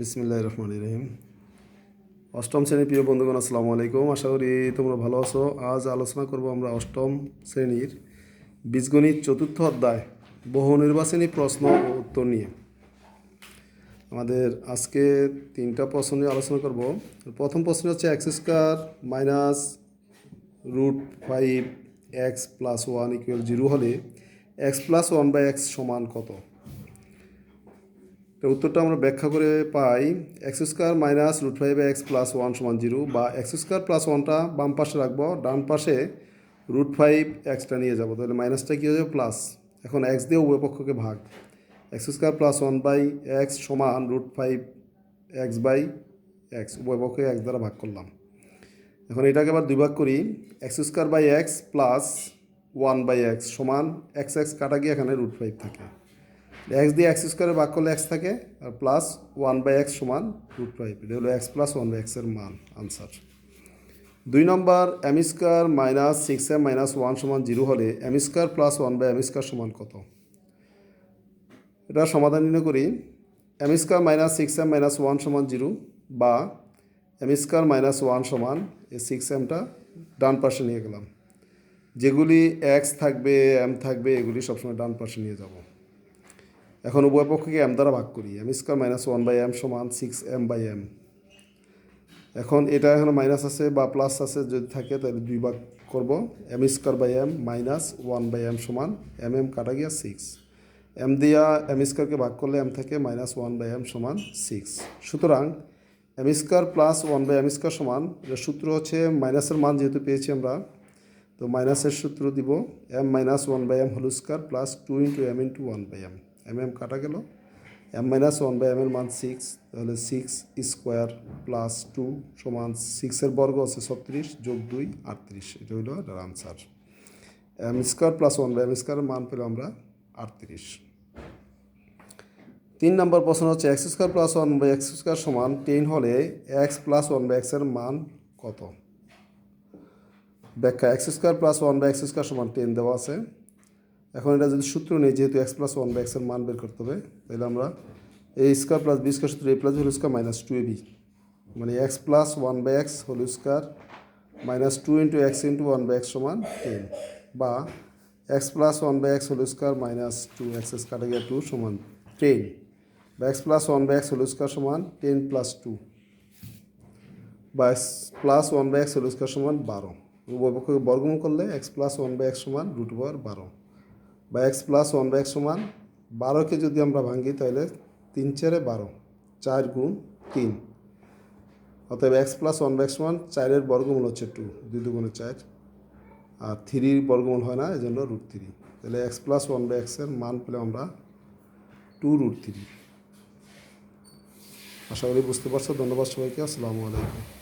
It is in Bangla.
বিসমিল্লাহ রহমান রহিম। অষ্টম শ্রেণির প্রিয় বন্ধুগণ, আসসালামু আলাইকুম। আশা করি তোমরা ভালো আছো। আজ আলোচনা করব আমরা অষ্টম শ্রেণির বীজগণিত চতুর্থ অধ্যায়, বহু নির্বাচনী প্রশ্ন ও উত্তর নিয়ে। আমাদের আজকে তিনটা প্রশ্ন নিয়ে আলোচনা করব। প্রথম প্রশ্ন হচ্ছে x square minus root five x plus one equal zero হলে x plus one by x সমান কত? তো উত্তরটা আমরা ব্যাখ্যা করে পাই x square minus root five x plus one সমান জিরো বা এক্স স্কোয়ার প্লাস ওয়ানটা বাম পাশে রাখব, ডান পাশে রুট ফাইভ এক্সটা নিয়ে যাব, তাহলে মাইনাসটা কী হয়ে যাবে? প্লাস। এখন এক্স দিয়ে উভয় পক্ষকে ভাগ। X square plus one by x সমান root five x by x. উভয় পক্ষকে এক্স দ্বারা ভাগ করলাম। এখন এটাকে আবার দুই ভাগ করি। X square by x plus one by x সমান এক্স এক্স কাটা গিয়ে এখানে রুট ফাইভ থাকে। এক্স দিয়ে এক্স স্কোয়ারে ভাগ করলে এক্স থাকে, আর প্লাস ওয়ান বাই এক্স সমান রুট ফাইভ এটা হলো এক্স প্লাস ওয়ান বাই এক্সের মান আনসার দুই নম্বর m square minus six m minus one সমান জিরো হলে m square plus one by m square সমান কত? এটা সমাধান নির্ণয় করি। M square minus six m minus one সমান জিরো বা এম স্কোয়ার মাইনাস ওয়ান সমান এই সিক্স এমটা ডান পাশে নিয়ে গেলাম। যেগুলি এক্স থাকবে এম থাকবে, এগুলি সবসময় ডান পাশে নিয়ে যাব। এখন উভয় পক্ষকে এম দ্বারা ভাগ করি। M square minus one by m সমান সিক্স এম বাই এম এখন এটা এখন মাইনাস আছে বা প্লাস আছে যদি থাকে, তাহলে দুই ভাগ করব। M square by m minus one by m সমান এম এম কাটা গিয়া সিক্স এম দিয়া এম স্কোয়ারকে ভাগ করলে এম থাকে মাইনাস ওয়ান বাই এম সমান সিক্স সুতরাং m square plus one by m square সমান এর সূত্র হচ্ছে মাইনাসের মান যেহেতু পেয়েছি আমরা, তো মাইনাসের সূত্র দিব m minus one by m whole square plus two into m into one by m m m কাটা গেল। M minus one by m এর মান সিক্স তাহলে সিক্স স্কোয়ার প্লাস টু সমান সিক্সের বর্গ আছে ছত্রিশ যোগ দুই, আটত্রিশ। এটা হইল এটার answer m square plus one by m স্কোয়ারের মান পেলাম আমরা আটত্রিশ। তিন নম্বর প্রশ্ন হচ্ছে x square plus one by x square সমান টেন হলে এক্স প্লাস ওয়ান বাই এক্সের মান কত? ব্যাখ্যা x square plus one by x square সমান টেন দেওয়া আছে। এখন এটা যদি সূত্র নেই, যেহেতু এক্স প্লাস ওয়ান বাই এক্সের মান বের করতে হবে, তাহলে আমরা a square plus b square সূত্র a plus whole square minus two a b মানে x plus one by x whole square minus two into x into one by x সমান টেন বা x plus one by x whole square minus two x S কাটা গিয়ে টু সমান টেন বা x plus one by x whole square সমান টেন প্লাস টু বা x plus one by x whole square সমান বারো, উভয় পক্ষকে করলে x plus one by x সমান রুট ওভার বারো। বা x plus one by x সমান বারোকে যদি আমরা ভাঙি তাহলে তিন চারে বারো, চার গুণ তিন। অতএব x plus one by x সমান চারের বর্গমূল হচ্ছে টু, দুই দুগুণে চার। আর থ্রির বর্গমূল হয় না এই জন্য রুট থ্রি। তাহলে এক্স প্লাস ওয়ান বাই এক্সের মান পেলে আমরা টু রুট থ্রি। আশা করি বুঝতে পারছ। ধন্যবাদ সবাইকে। আসসালামু আলাইকুম।